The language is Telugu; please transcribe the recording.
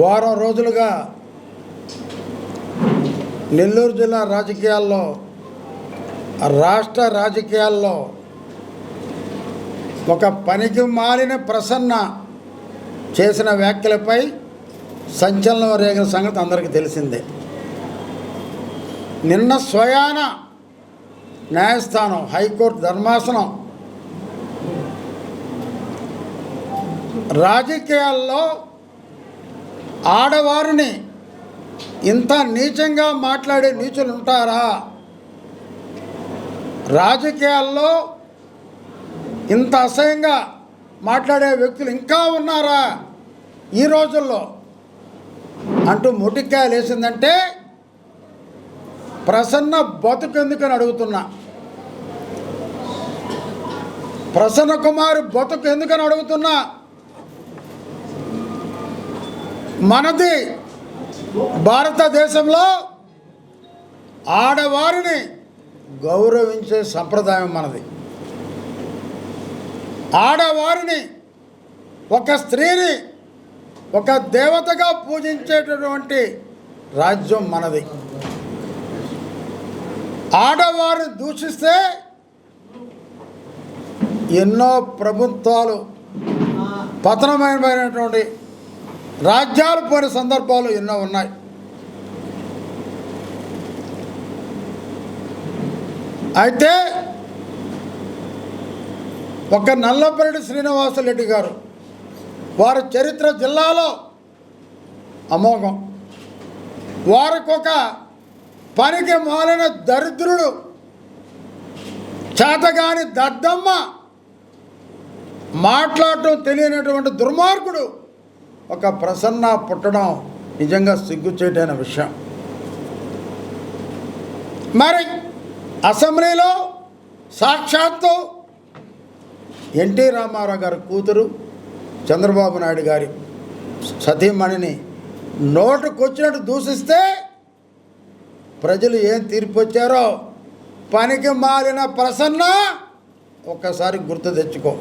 వారం రోజులుగా నెల్లూరు జిల్లా రాజకీయాల్లో రాష్ట్ర రాజకీయాల్లో ఒక పనికి మాలిన ప్రసన్న చేసిన వ్యాఖ్యలపై సంచలనం రేగిన సంగతి అందరికీ తెలిసిందే. నిన్న స్వయాన న్యాయస్థానం హైకోర్టు ధర్మాసనం రాజకీయాల్లో ఆడవారిని ఇంత నీచంగా మాట్లాడే నీచులు ఉంటారా? రాజకీయాల్లో ఇంత అసహ్యంగా మాట్లాడే వ్యక్తులు ఇంకా ఉన్నారా ఈ రోజుల్లో? అంటూ ముటిక్కాయలు వేసిందంటే ప్రసన్న బతుకెందుకని అడుగుతున్నా. ప్రసన్న కుమార్ బతుకు ఎందుకని అడుగుతున్నా? మనది భారతదేశంలో ఆడవారిని గౌరవించే సంప్రదాయం మనది. ఆడవారిని ఒక స్త్రీని ఒక దేవతగా పూజించేటటువంటి రాజ్యం మనది. ఆడవారిని దూషిస్తే ఎన్నో ప్రభుత్వాలు పతనమైనటువంటి రాజ్యాలు పోయిన సందర్భాలు ఎన్నో ఉన్నాయి. అయితే ఒక నల్లపరెడ్డి శ్రీనివాసరెడ్డి గారు వారి చరిత్ర జిల్లాలో అమోఘం. వారికి ఒక పనికి మాలిన దరిద్రుడు చేతగాని దద్దమ్మ మాట్లాడటం తెలియనటువంటి దుర్మార్గుడు ఒక ప్రసన్న పుట్టడం నిజంగా సిగ్గుచేటైన విషయం. మరి అసెంబ్లీలో సాక్షాత్తు ఎన్టీ రామారావు గారి కూతురు చంద్రబాబు నాయుడు గారి సతీమణిని నోటుకొచ్చినట్టు దూషిస్తే ప్రజలు ఏం తీర్పు వచ్చారో పనికి మారిన ప్రసన్న ఒక్కసారి గుర్తు తెచ్చుకో.